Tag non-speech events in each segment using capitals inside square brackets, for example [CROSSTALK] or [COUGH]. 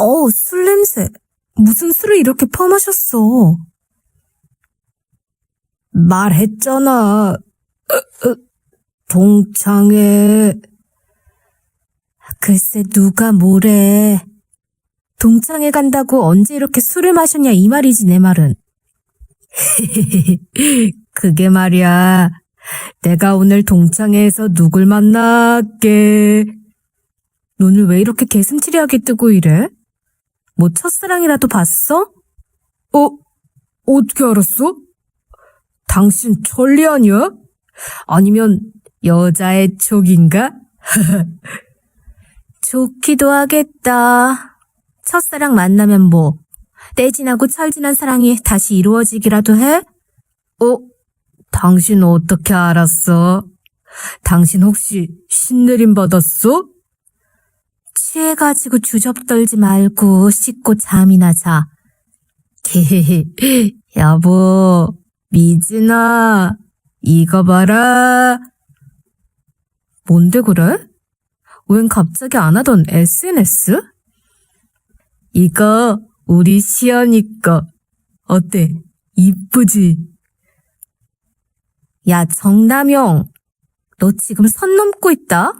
어우, 술 냄새. 무슨 술을 이렇게 퍼마셨어? 말했잖아. 동창회. 글쎄, 누가 뭐래. 동창회 간다고 언제 이렇게 술을 마셨냐, 이 말이지, 내 말은. [LAUGHS] 그게 말이야. 내가 오늘 동창회에서 누굴 만났게. 눈을 왜 이렇게 개슴츠레하게 뜨고 이래? 뭐 첫사랑이라도 봤어? 어? 어떻게 알았어? 당신 천리 아니야? 아니면 여자의 촉인가? [LAUGHS] 좋기도 하겠다. 첫사랑 만나면 뭐 떼진하고 철진한 사랑이 다시 이루어지기라도 해? 어? 당신 어떻게 알았어? 당신 혹시 신내림 받았어? 취해가지고 주접 떨지 말고 씻고 잠이나 자. [LAUGHS] 여보, 미진아, 이거 봐라. 뭔데 그래? 웬 갑자기 안 하던 SNS? 이거 우리 시연이 거. 어때? 이쁘지? 야, 정남용. 너 지금 선 넘고 있다?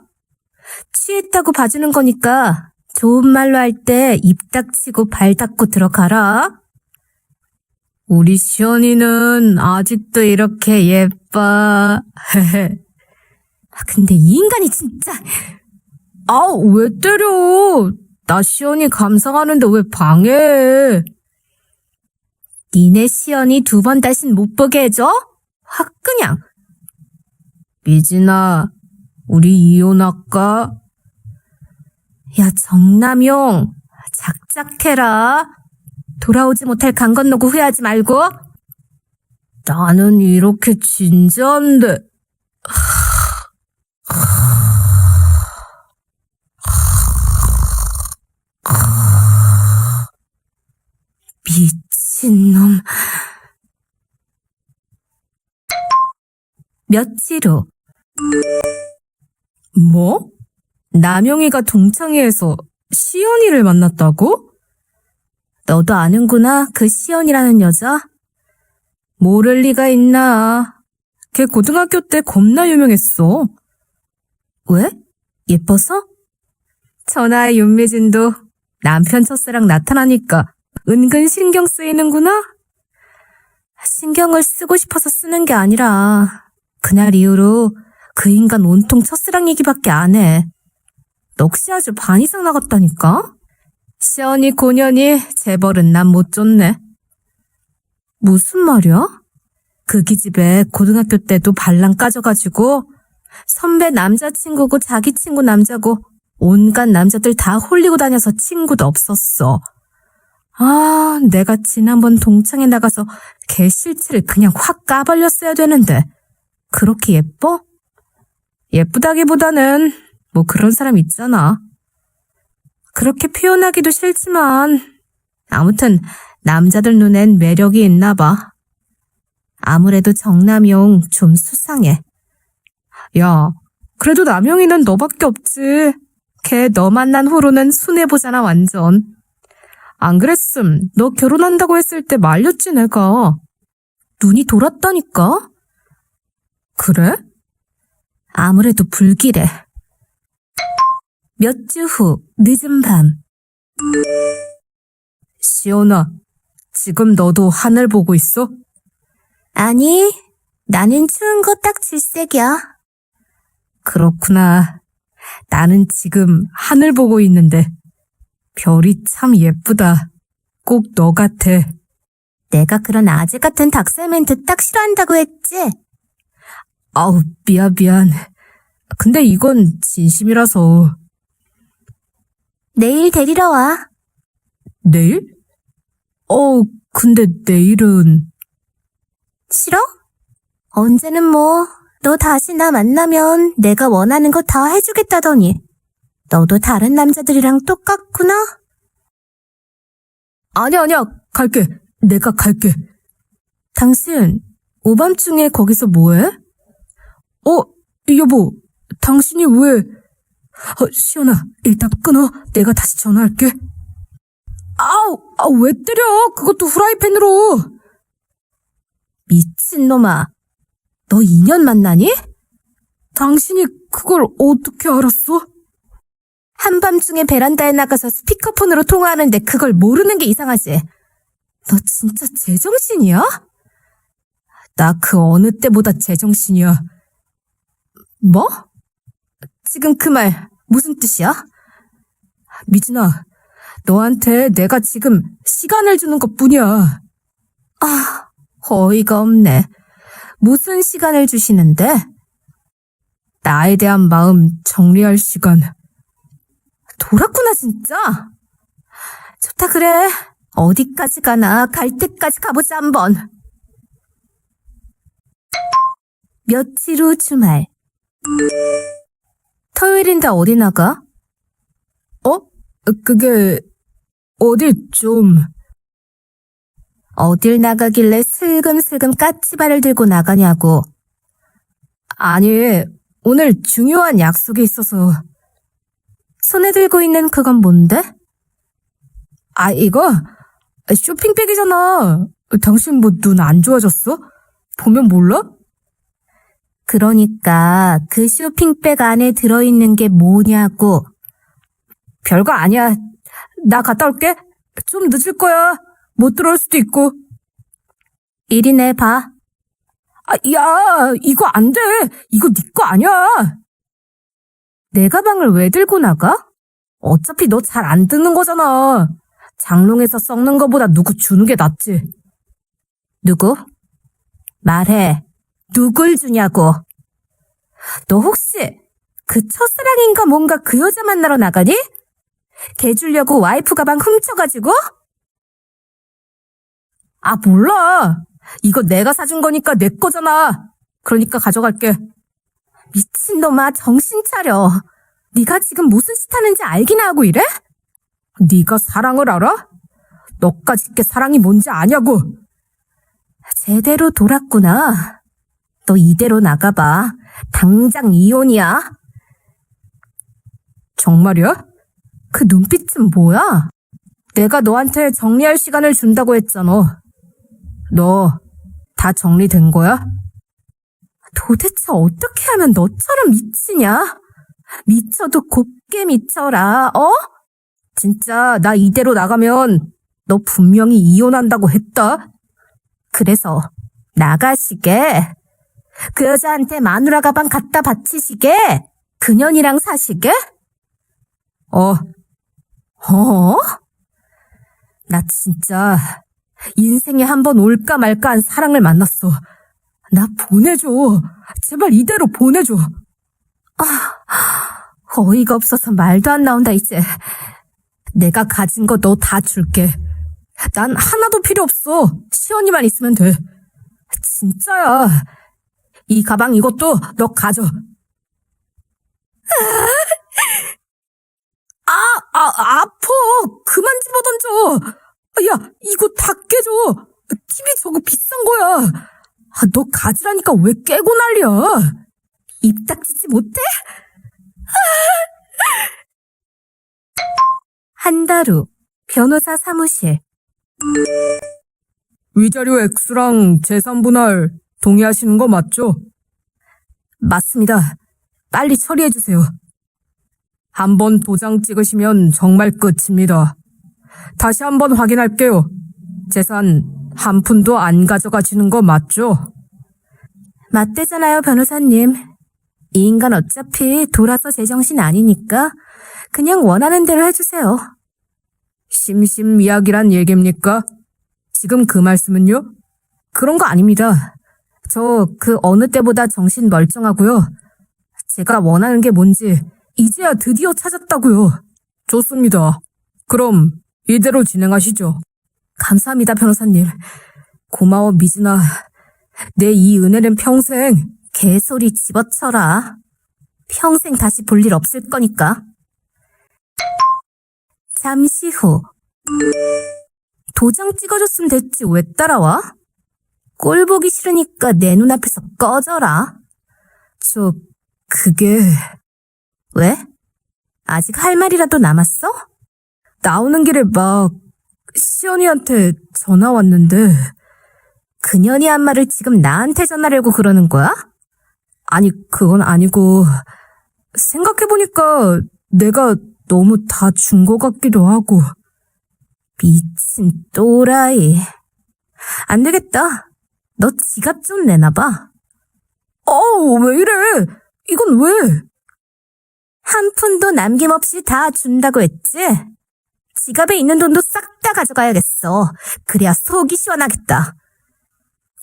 취했다고 봐주는 거니까 좋은 말로 할 때 입 닥치고 발 닫고 들어가라. 우리 시연이는 아직도 이렇게 예뻐. [LAUGHS] 아, 근데 이 인간이 진짜. 아우, 왜 때려? 나 시연이 감상하는데 왜 방해해? 니네 시연이 두 번 다신 못 보게 해줘? 확 그냥. 미진아, 우리 이혼할까? 야, 정남용, 작작해라. 돌아오지 못할 강 건너고 후회하지 말고. 나는 이렇게 진지한데. 미친놈. 며칠 후. 뭐? 남영이가 동창회에서 시연이를 만났다고? 너도 아는구나, 그 시연이라는 여자? 모를 리가 있나. 걔 고등학교 때 겁나 유명했어. 왜? 예뻐서? 전화의 윤미진도 남편 첫사랑 나타나니까 은근 신경 쓰이는구나? 신경을 쓰고 싶어서 쓰는 게 아니라 그날 이후로 그 인간 온통 첫사랑 얘기밖에 안 해. 넋이 아주 반 이상 나갔다니까? 시연이 고년이 재벌은 난 못 줬네. 무슨 말이야? 그 기집애 고등학교 때도 발랑 까져가지고 선배 남자친구고 자기 친구 남자고 온갖 남자들 다 홀리고 다녀서 친구도 없었어. 아, 내가 지난번 동창회 나가서 걔 실체를 그냥 확 까발렸어야 되는데. 그렇게 예뻐? 예쁘다기보다는 뭐 그런 사람 있잖아. 그렇게 표현하기도 싫지만 아무튼 남자들 눈엔 매력이 있나 봐. 아무래도 정남용 좀 수상해. 야, 그래도 남영이는 너밖에 없지. 걔 너 만난 후로는 순해보잖아 완전. 안 그랬음 너 결혼한다고 했을 때 말렸지 내가. 눈이 돌았다니까? 그래? 아무래도 불길해. 몇 주 후, 늦은 밤. 시연아, 지금 너도 하늘 보고 있어? 아니, 나는 추운 거 딱 질색이야. 그렇구나. 나는 지금 하늘 보고 있는데, 별이 참 예쁘다. 꼭 너 같아. 내가 그런 아재 같은 닭살 멘트 딱 싫어한다고 했지? 아우, 미안, 미안. 근데 이건 진심이라서. 내일 데리러 와. 내일? 어, 근데 내일은. 싫어? 언제는 뭐, 너 다시 나 만나면 내가 원하는 거 다 해주겠다더니. 너도 다른 남자들이랑 똑같구나? 아니야, 아니야. 갈게. 내가 갈게. 당신, 오밤중에 거기서 뭐해? 어, 여보, 당신이 왜... 어, 시연아, 일단 끊어. 내가 다시 전화할게. 아우, 아, 왜 때려? 그것도 후라이팬으로. 미친놈아. 너 2년 만나니? 당신이 그걸 어떻게 알았어? 한밤중에 베란다에 나가서 스피커폰으로 통화하는데 그걸 모르는 게 이상하지. 너 진짜 제정신이야? 나 그 어느 때보다 제정신이야. 뭐? 지금 그 말 무슨 뜻이야? 미진아, 너한테 내가 지금 시간을 주는 것 뿐이야. 아, 어이가 없네. 무슨 시간을 주시는데? 나에 대한 마음 정리할 시간. 돌았구나, 진짜. 좋다, 그래. 어디까지 가나 갈 때까지 가보자, 한번. 며칠 후 주말. 토요일인데 어디 나가? 어? 그게, 어디 좀. 어딜 나가길래 슬금슬금 까치발을 들고 나가냐고. 아니, 오늘 중요한 약속이 있어서. 손에 들고 있는 그건 뭔데? 아, 이거? 쇼핑백이잖아. 당신 뭐 눈 안 좋아졌어? 보면 몰라? 그러니까 그 쇼핑백 안에 들어있는 게 뭐냐고. 별거 아니야. 나 갔다 올게. 좀 늦을 거야. 못 들어올 수도 있고. 이리 내봐. 아, 야, 이거 안 돼. 이거 네 거 아니야. 내 가방을 왜 들고 나가? 어차피 너 잘 안 듣는 거잖아. 장롱에서 썩는 거보다 누구 주는 게 낫지. 누구? 말해. 누굴 주냐고. 너 혹시 그 첫사랑인가 뭔가 그 여자 만나러 나가니? 걔 주려고 와이프 가방 훔쳐가지고? 아, 몰라. 이거 내가 사준 거니까 내 거잖아. 그러니까 가져갈게. 미친놈아, 정신 차려. 네가 지금 무슨 짓 하는지 알기나 하고 이래? 네가 사랑을 알아? 너까짓 게 사랑이 뭔지 아냐고. 제대로 돌았구나. 너 이대로 나가봐. 당장 이혼이야. 정말이야? 그 눈빛은 뭐야? 내가 너한테 정리할 시간을 준다고 했잖아. 너 다 정리된 거야? 도대체 어떻게 하면 너처럼 미치냐? 미쳐도 곱게 미쳐라, 어? 진짜 나 이대로 나가면 너 분명히 이혼한다고 했다. 그래서 나가시게. 그 여자한테 마누라 가방 갖다 바치시게. 그년이랑 사시게? 어. 어? 나 진짜 인생에 한 번 올까 말까 한 사랑을 만났어. 나 보내줘. 제발 이대로 보내줘. 아, 어이가 없어서 말도 안 나온다, 이제. 내가 가진 거 너 다 줄게. 난 하나도 필요 없어. 시연이만 있으면 돼. 진짜야. 이 가방 이것도 너 가져. 아, 아, 아파. 그만 집어던져. 야, 이거 다 깨져. TV 저거 비싼 거야. 아, 너 가지라니까 왜 깨고 난리야. 입 닥치지 못해? 한 달 후, 변호사 사무실. 위자료 X랑 재산 분할 동의하시는 거 맞죠? 맞습니다. 빨리 처리해주세요. 한번 도장 찍으시면 정말 끝입니다. 다시 한번 확인할게요. 재산 한 푼도 안 가져가시는 거 맞죠? 맞대잖아요, 변호사님. 이 인간 어차피 돌아서 제정신 아니니까 그냥 원하는 대로 해주세요. 심심미약이란 얘기입니까? 지금 그 말씀은요? 그런 거 아닙니다. 저 그 어느 때보다 정신 멀쩡하고요. 제가 원하는 게 뭔지 이제야 드디어 찾았다고요. 좋습니다. 그럼 이대로 진행하시죠. 감사합니다, 변호사님. 고마워, 미진아. 내 이 은혜는 평생 개소리 집어쳐라. 평생 다시 볼 일 없을 거니까. 잠시 후. 도장 찍어줬으면 됐지 왜 따라와? 꼴 보기 싫으니까 내 눈앞에서 꺼져라. 저, 그게... 왜? 아직 할 말이라도 남았어? 나오는 길에 막 시연이한테 전화 왔는데. 그년이 한 말을 지금 나한테 전화려고 그러는 거야? 아니, 그건 아니고, 생각해보니까 내가 너무 다 준 것 같기도 하고. 미친 또라이. 안 되겠다. 너 지갑 좀 내놔봐. 어, 왜 이래? 이건 왜? 한 푼도 남김없이 다 준다고 했지? 지갑에 있는 돈도 싹 다 가져가야겠어. 그래야 속이 시원하겠다.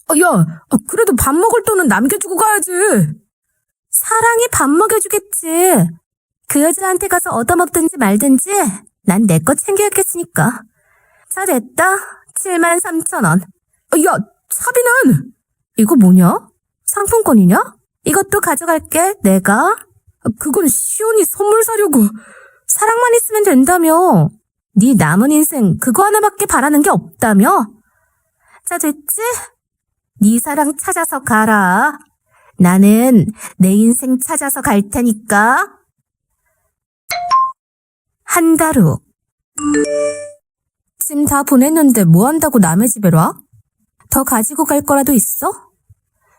아, 야, 아, 그래도 밥 먹을 돈은 남겨주고 가야지. 사랑이 밥 먹여주겠지. 그 여자한테 가서 얻어먹든지 말든지 난 내 거 챙겨야겠으니까. 자, 됐다. 7만 3천 원. 아, 야, 차비는? 이거 뭐냐? 상품권이냐? 이것도 가져갈게, 내가. 아, 그건 시온이 선물 사려고. 사랑만 있으면 된다며. 네 남은 인생 그거 하나밖에 바라는 게 없다며? 자, 됐지? 네 사랑 찾아서 가라. 나는 내 인생 찾아서 갈 테니까. 한 달 후. 짐 다 보냈는데 뭐 한다고 남의 집에 와? 더 가지고 갈 거라도 있어?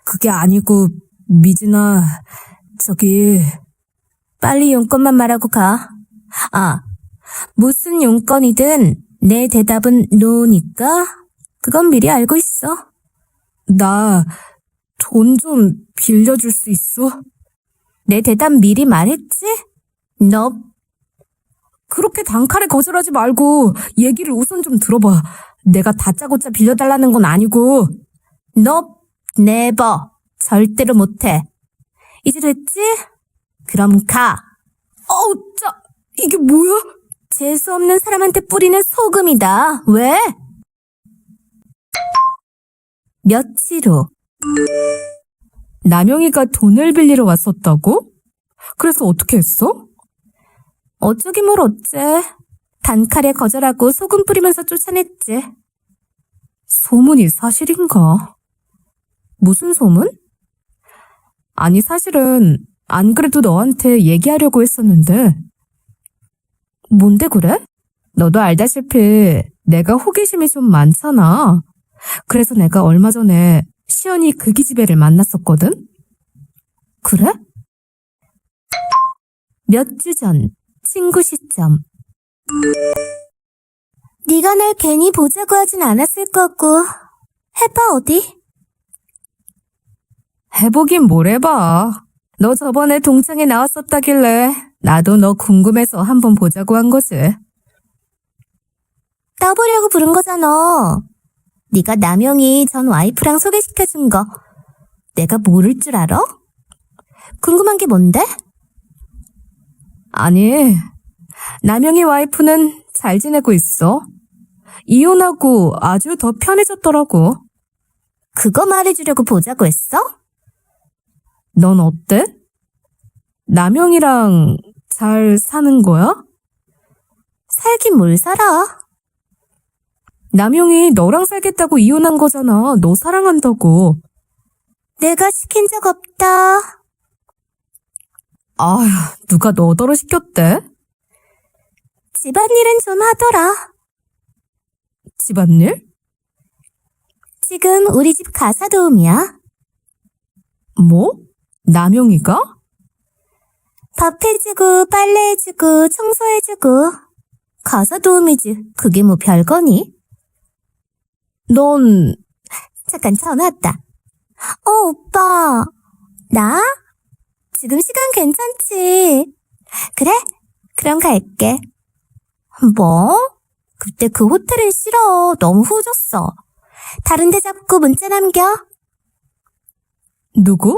그게 아니고, 미진아, 저기, 빨리 용건만 말하고 가. 아, 무슨 용건이든 내 대답은 노니까 그건 미리 알고 있어. 나 돈 좀 빌려줄 수 있어? 내 대답 미리 말했지? 너 그렇게 단칼에 거절하지 말고 얘기를 우선 좀 들어봐. 내가 다짜고짜 빌려달라는 건 아니고. 너 네버 절대로 못해. 이제 됐지? 그럼 가. 어우, 짜, 이게 뭐야? 재수 없는 사람한테 뿌리는 소금이다. 왜? 며칠 후. 남영이가 돈을 빌리러 왔었다고? 그래서 어떻게 했어? 어쩌기 뭘 어째. 단칼에 거절하고 소금 뿌리면서 쫓아냈지. 소문이 사실인가? 무슨 소문? 아니, 사실은 안 그래도 너한테 얘기하려고 했었는데. 뭔데 그래? 너도 알다시피 내가 호기심이 좀 많잖아. 그래서 내가 얼마 전에 시연이 그 기집애를 만났었거든? 그래? 몇 주 전, 친구 시점. 네가 날 괜히 보자고 하진 않았을 거고. 해봐, 어디? 해보긴 뭘 해봐. 너 저번에 동창회 나왔었다길래 나도 너 궁금해서 한번 보자고 한 거지. 떠보려고 부른 거잖아. 네가 남영이 전 와이프랑 소개시켜준 거 내가 모를 줄 알아? 궁금한 게 뭔데? 아니, 남영이 와이프는 잘 지내고 있어. 이혼하고 아주 더 편해졌더라고. 그거 말해주려고 보자고 했어? 넌 어때? 남영이랑 잘 사는 거야? 살긴 뭘 살아? 남영이 너랑 살겠다고 이혼한 거잖아. 너 사랑한다고. 내가 시킨 적 없다. 아휴, 누가 너더러 시켰대? 집안일은 좀 하더라. 집안일? 지금 우리 집 가사 도우미야. 뭐? 남영이가? 밥 해주고, 빨래 해주고, 청소해주고. 가사 도우미지. 그게 뭐 별거니? 넌, 잠깐 전화 왔다. 어, 오빠. 나? 지금 시간 괜찮지? 그래? 그럼 갈게. 뭐? 그때 그 호텔은 싫어. 너무 후졌어. 다른 데 잡고 문자 남겨. 누구?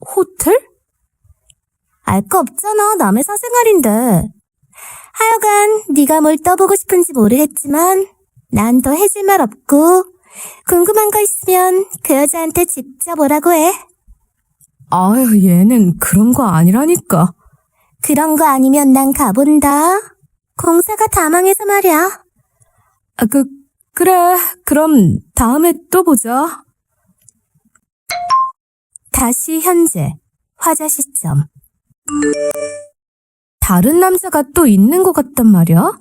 호텔? 알 거 없잖아. 남의 사생활인데. 하여간 네가 뭘 떠보고 싶은지 모르겠지만 난 더 해줄 말 없고 궁금한 거 있으면 그 여자한테 직접 오라고 해. 아유, 얘는 그런 거 아니라니까. 그런 거 아니면 난 가본다. 공사가 다 망해서 말이야. 아, 그, 그래. 그럼 다음에 또 보자. 다시 현재. 화자 시점. 다른 남자가 또 있는 것 같단 말이야?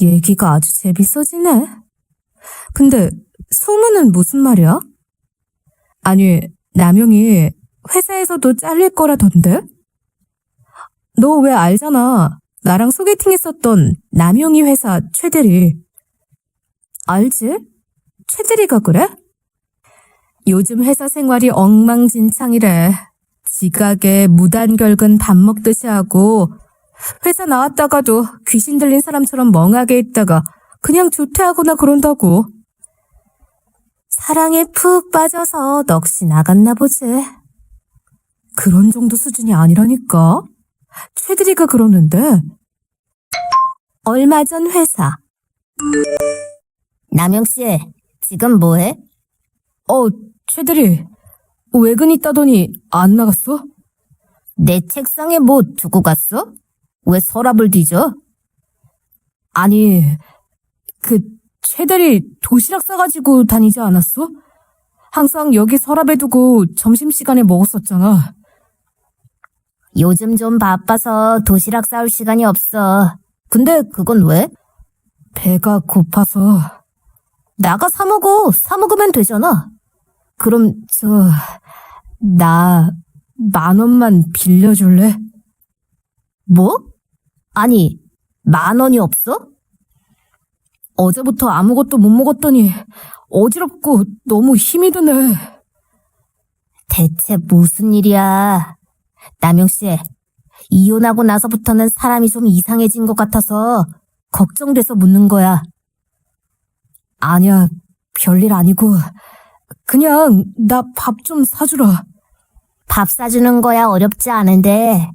얘기가 아주 재밌어지네. 근데 소문은 무슨 말이야? 아니, 남용이 회사에서도 잘릴 거라던데? 너 왜 알잖아. 나랑 소개팅 했었던 남용이 회사 최대리. 알지? 최대리가 그래? 요즘 회사 생활이 엉망진창이래. 지각에 무단결근 밥 먹듯이 하고 회사 나왔다가도 귀신 들린 사람처럼 멍하게 있다가 그냥 조퇴하거나 그런다고. 사랑에 푹 빠져서 넋이 나갔나 보지. 그런 정도 수준이 아니라니까. 최들이가 그러는데. 얼마 전 회사. 남영씨, 지금 뭐해? 어, 최들이. 외근 있다더니 안 나갔어? 내 책상에 뭐 두고 갔어? 왜 서랍을 뒤져? 아니, 그 최대리 도시락 싸가지고 다니지 않았어? 항상 여기 서랍에 두고 점심시간에 먹었었잖아. 요즘 좀 바빠서 도시락 싸올 시간이 없어. 근데 그건 왜? 배가 고파서. 나가 사 먹어. 사 먹으면 되잖아. 그럼 저, 나 만 원만 빌려줄래? 뭐? 아니, 만 원이 없어? 어제부터 아무것도 못 먹었더니 어지럽고 너무 힘이 드네. 대체 무슨 일이야? 남영 씨, 이혼하고 나서부터는 사람이 좀 이상해진 것 같아서 걱정돼서 묻는 거야. 아니야, 별일 아니고, 그냥 나 밥 좀 사주라. 밥 사주는 거야 어렵지 않은데,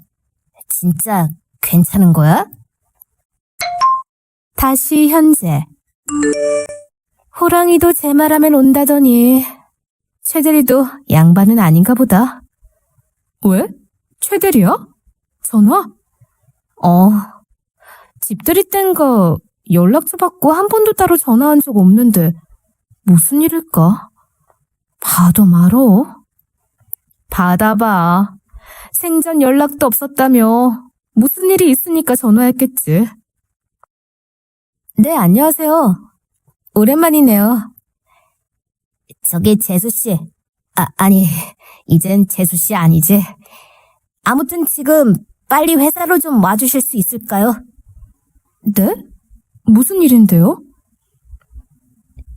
진짜 괜찮은 거야? 다시 현재. 호랑이도 제 말하면 온다더니 최대리도 양반은 아닌가 보다. 왜? 최대리야? 전화? 어. 집들이 땐가 연락처 받고 한 번도 따로 전화한 적 없는데 무슨 일일까? 봐도 말어. 받아봐. 생전 연락도 없었다며 무슨 일이 있으니까 전화했겠지. 네, 안녕하세요. 오랜만이네요. 저기 재수씨. 아, 아니, 이젠 재수씨 아니지. 아무튼 지금 빨리 회사로 좀 와주실 수 있을까요? 네? 무슨 일인데요?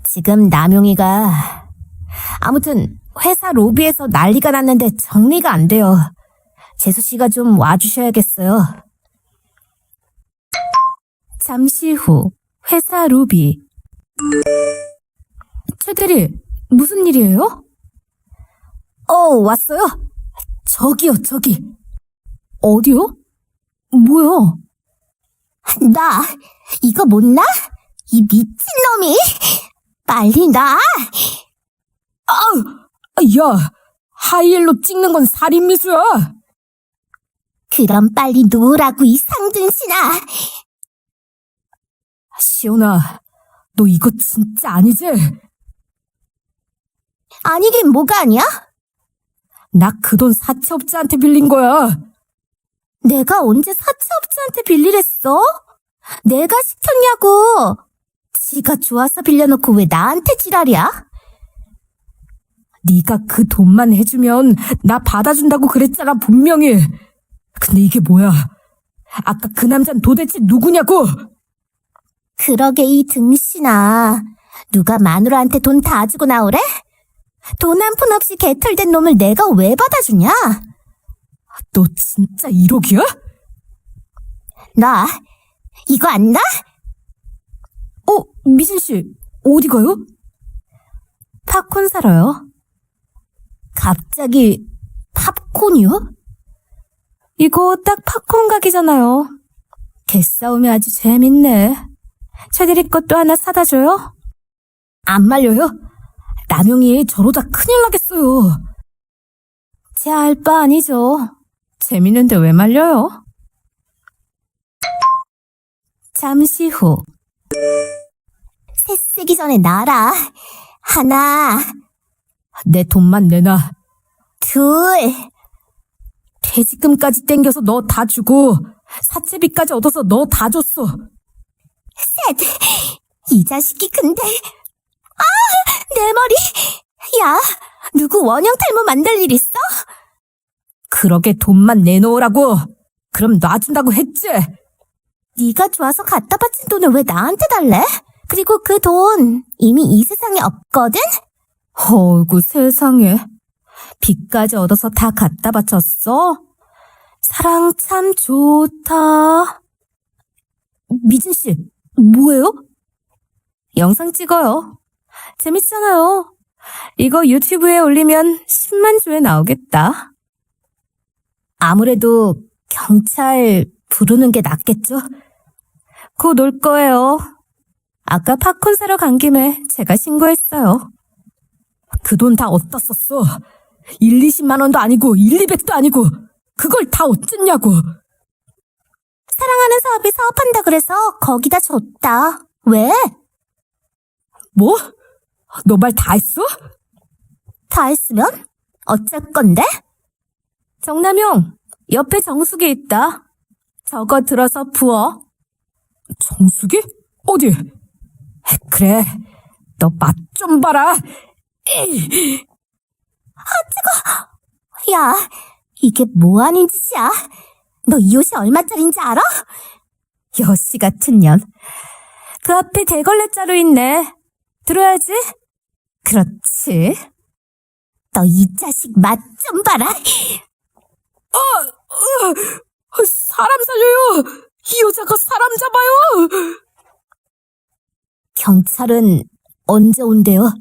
지금 남용이가 아무튼 회사 로비에서 난리가 났는데 정리가 안 돼요. 재수 씨가 좀 와주셔야겠어요. 잠시 후 회사 로비 최대리 무슨 일이에요? 어 왔어요? 저기요 저기 어디요? 뭐야? 나 이거 못 나? 이 미친놈이 빨리 나! 아우! 야! 하이힐로 찍는 건 살인미수야! 그럼 빨리 놓으라고 이 상등신아! 시온아, 너 이거 진짜 아니지? 아니긴 뭐가 아니야? 나 그 돈 사채업자한테 빌린 거야. 내가 언제 사채업자한테 빌리랬어? 내가 시켰냐고. 지가 좋아서 빌려놓고 왜 나한테 지랄이야? 네가 그 돈만 해주면 나 받아준다고 그랬잖아 분명히. 근데 이게 뭐야? 아까 그 남잔 도대체 누구냐고? 그러게 이 등신아. 누가 마누라한테 돈 다 주고 나오래? 돈 한 푼 없이 개털된 놈을 내가 왜 받아주냐? 너 진짜 1억이야? 나 이거 안 나? 어, 미진 씨, 어디 가요? 팝콘 사러요. 갑자기 팝콘이요? 이거 딱 팝콘 가게잖아요. 개싸움이 아주 재밌네. 최대리 것도 하나 사다 줘요? 안 말려요? 남영이 저러다 큰일 나겠어요. 제 알 바 아니죠. 재밌는데 왜 말려요? 잠시 후. 새 쓰기 전에 나라. 하나. 내 돈만 내놔. 둘. 퇴직금까지 땡겨서 너 다 주고 사채비까지 얻어서 너 다 줬어. 셋. 이 자식이 근데 아, 내 머리. 야, 누구 원형 탈모 만들 일 있어? 그러게 돈만 내놓으라고. 그럼 놔준다고 했지. 네가 좋아서 갖다 바친 돈을 왜 나한테 달래? 그리고 그 돈 이미 이 세상에 없거든? 어이구 세상에. 빚까지 얻어서 다 갖다 바쳤어? 사랑 참 좋다. 미진 씨, 뭐예요? 영상 찍어요. 재밌잖아요. 이거 유튜브에 올리면 10만 조회 나오겠다. 아무래도 경찰 부르는 게 낫겠죠? 곧 올 거예요. 아까 팝콘 사러 간 김에 제가 신고했어요. 그 돈 다 어디다 썼어? 1, 20만 원도 아니고 1, 200도 아니고 그걸 다 어쨌냐고. 사랑하는 사업이 사업한다 그래서 거기다 줬다. 왜? 뭐? 너 말 다 했어? 다 했으면? 어쩔 건데? 정남용, 옆에 정수기 있다. 저거 들어서 부어. 정수기? 어디? 그래, 너 맛 좀 봐라. 에이, 야, 이게 뭐 하는 짓이야? 너 이 옷이 얼마짜린지 알아? 여시 같은 년. 그 앞에 대걸레 자루 있네. 들어야지. 그렇지. 너 이 자식 맛 좀 봐라. 사람 살려요. 이 여자가 사람 잡아요. 경찰은 언제 온대요?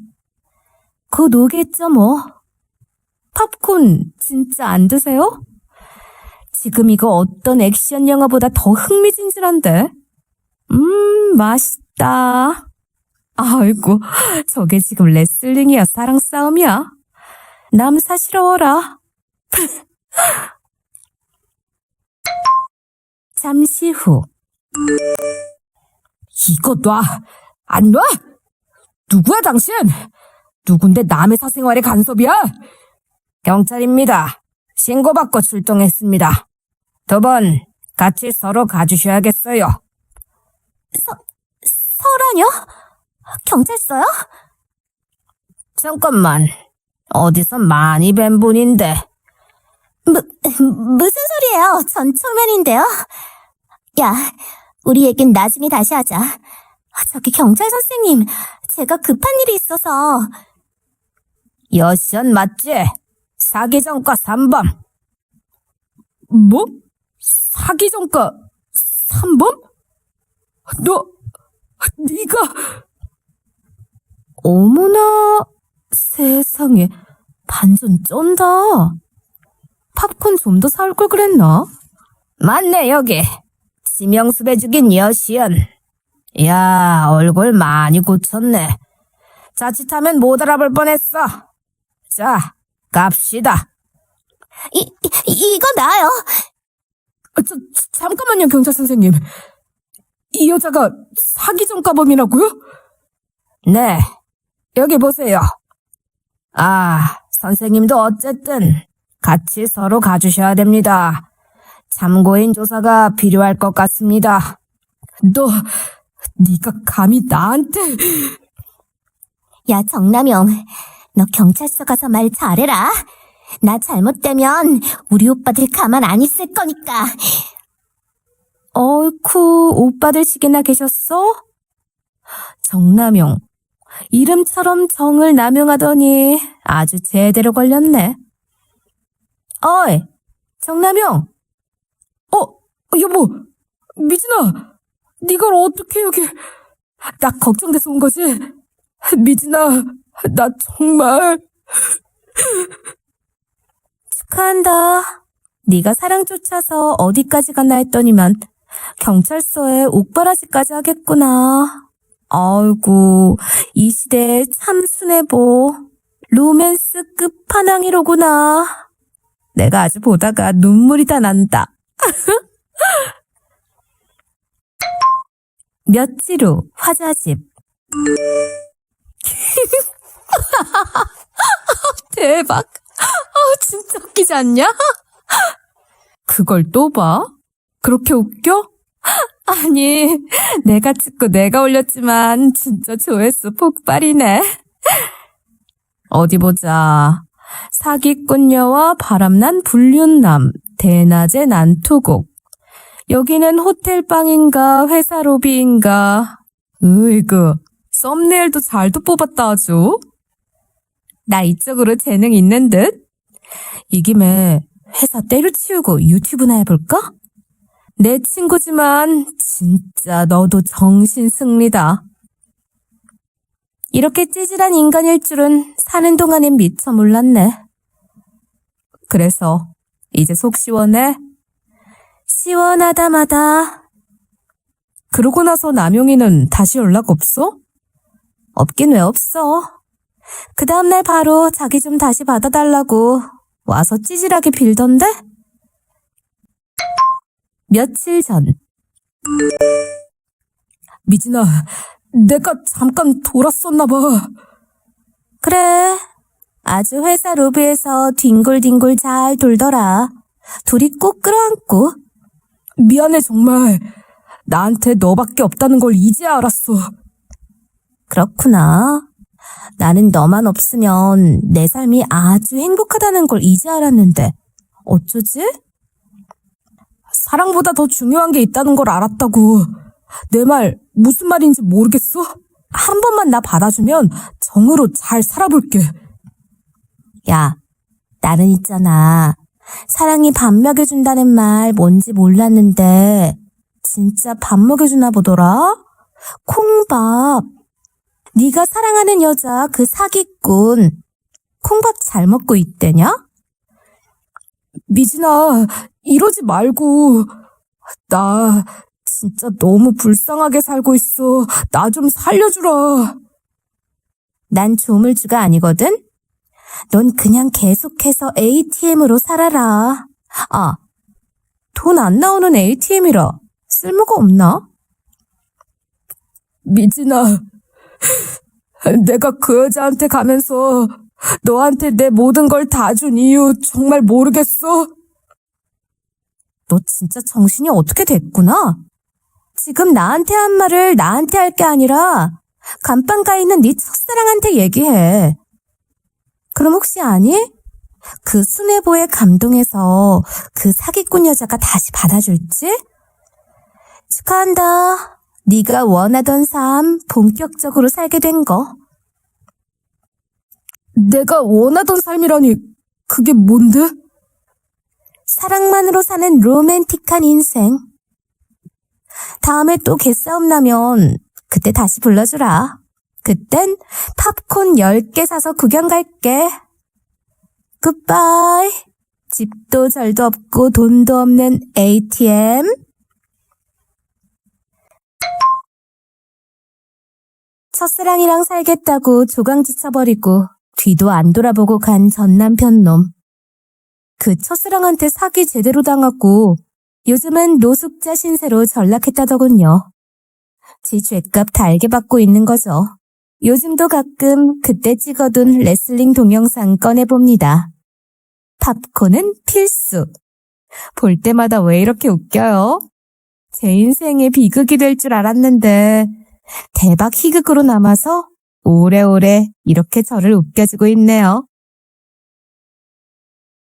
곧 오겠죠, 뭐. 팝콘 진짜 안 드세요? 지금 이거 어떤 액션 영화보다 더 흥미진진한데? 음, 맛있다. 아이고, 저게 지금 레슬링이야, 사랑 싸움이야? 남 사시러워라. [LAUGHS] 잠시 후. 이거 놔. 안 놔? 누구야, 당신? 누군데 남의 사생활에 간섭이야? 경찰입니다. 신고받고 출동했습니다. 두 분 같이 서로 가주셔야겠어요. 설아뇨? 경찰서요? 잠깐만. 어디서 많이 뵌 분인데. 무슨 소리예요? 전 초면인데요. 야, 우리 얘긴 나중에 다시 하자. 저기 경찰 선생님, 제가 급한 일이 있어서 여시연 맞지? 사기 전과 3범. 뭐? 사기 전과 3범? 너, 네가 어머나 세상에 반전 쩐다. 팝콘 좀 더 사올 걸 그랬나? 맞네 여기 지명수배 죽인 여시연. 야 얼굴 많이 고쳤네. 자칫하면 못 알아볼 뻔했어. 자, 갑시다. 이, 이 이거 나요. 아, 저, 잠깐만요, 경찰 선생님. 이 여자가 사기 전과범이라고요? 네, 여기 보세요. 아, 선생님도 어쨌든 같이 서로 가주셔야 됩니다. 참고인 조사가 필요할 것 같습니다. 너, 네가 감히 나한테... 야, 정남영, 너 경찰서 가서 말 잘해라. 나 잘못되면 우리 오빠들 가만 안 있을 거니까. 어이쿠, 오빠들 시계나 계셨어? 정남용. 이름처럼 정을 남용하더니 아주 제대로 걸렸네. 어이, 정남용. 어, 여보, 미진아. 네가 어떻게 여기... 나 걱정돼서 온 거지? 미진아, 나 정말... 축하한다. 네가 사랑 쫓아서 어디까지 갔나 했더니만 경찰서에 옥바라지까지 하겠구나. 아이고, 이 시대에 참 순해보. 로맨스 끝판왕이로구나. 내가 아주 보다가 눈물이 다 난다. [LAUGHS] 며칠 후 화자집. [LAUGHS] 대박. 아, 진짜 웃기지 않냐? 그걸 또 봐? 그렇게 웃겨? 아니, 내가 찍고 내가 올렸지만 진짜 조회수 폭발이네. 어디 보자. 사기꾼녀와 바람난 불륜남, 대낮의 난투곡. 여기는 호텔방인가 회사 로비인가. 으이그, 썸네일도 잘도 뽑았다 아주. 나 이쪽으로 재능 있는 듯? 이 김에 회사 때려치우고 유튜브나 해볼까? 내 친구지만 진짜 너도 정신 승리다. 이렇게 찌질한 인간일 줄은 사는 동안엔 미처 몰랐네. 그래서 이제 속 시원해? 시원하다마다. 그러고 나서 남용이는 다시 연락 없어? 없긴 왜 없어. 그 다음날 바로 자기 좀 다시 받아달라고 와서 찌질하게 빌던데? 며칠 전. 미진아, 내가 잠깐 돌았었나봐. 그래. 아주 회사 로비에서 뒹굴뒹굴 잘 돌더라. 둘이 꼭 끌어안고. 미안해, 정말. 나한테 너밖에 없다는 걸 이제 알았어. 그렇구나. 나는 너만 없으면 내 삶이 아주 행복하다는 걸 이제 알았는데, 어쩌지? 사랑보다 더 중요한 게 있다는 걸 알았다고. 내 말 무슨 말인지 모르겠어? 한 번만 나 받아주면 정으로 잘 살아볼게. 야, 나는 있잖아. 사랑이 밥 먹여준다는 말 뭔지 몰랐는데 진짜 밥 먹여주나 보더라? 콩밥. 네가 사랑하는 여자 그 사기꾼 콩밥 잘 먹고 있대냐? 미진아, 이러지 말고. 나 진짜 너무 불쌍하게 살고 있어. 나 좀 살려주라. 난 조물주가 아니거든? 넌 그냥 계속해서 ATM으로 살아라. 아, 돈 안 나오는 ATM이라 쓸모가 없나? 미진아, 내가 그 여자한테 가면서 너한테 내 모든 걸 다 준 이유 정말 모르겠어? 너 진짜 정신이 어떻게 됐구나? 지금 나한테 한 말을 나한테 할 게 아니라 감방가 있는 네 첫사랑한테 얘기해. 그럼 혹시 아니? 그 순애보에 감동해서 그 사기꾼 여자가 다시 받아줄지? 축하한다. 네가 원하던 삶 본격적으로 살게 된 거. 내가 원하던 삶이라니 그게 뭔데? 사랑만으로 사는 로맨틱한 인생. 다음에 또 개싸움 나면 그때 다시 불러주라. 그땐 팝콘 10개 사서 구경 갈게. 굿바이. 집도 절도 없고 돈도 없는 ATM. 첫사랑이랑 살겠다고 조강 지 쳐버리고 뒤도 안 돌아보고 간 전 남편 놈. 그 첫사랑한테 사기 제대로 당하고 요즘은 노숙자 신세로 전락했다더군요. 지 죗값 달게 받고 있는 거죠. 요즘도 가끔 그때 찍어둔 레슬링 동영상 꺼내봅니다. 팝콘은 필수. 볼 때마다 왜 이렇게 웃겨요? 제 인생의 비극이 될 줄 알았는데 대박 희극으로 남아서 오래오래 이렇게 저를 웃겨주고 있네요.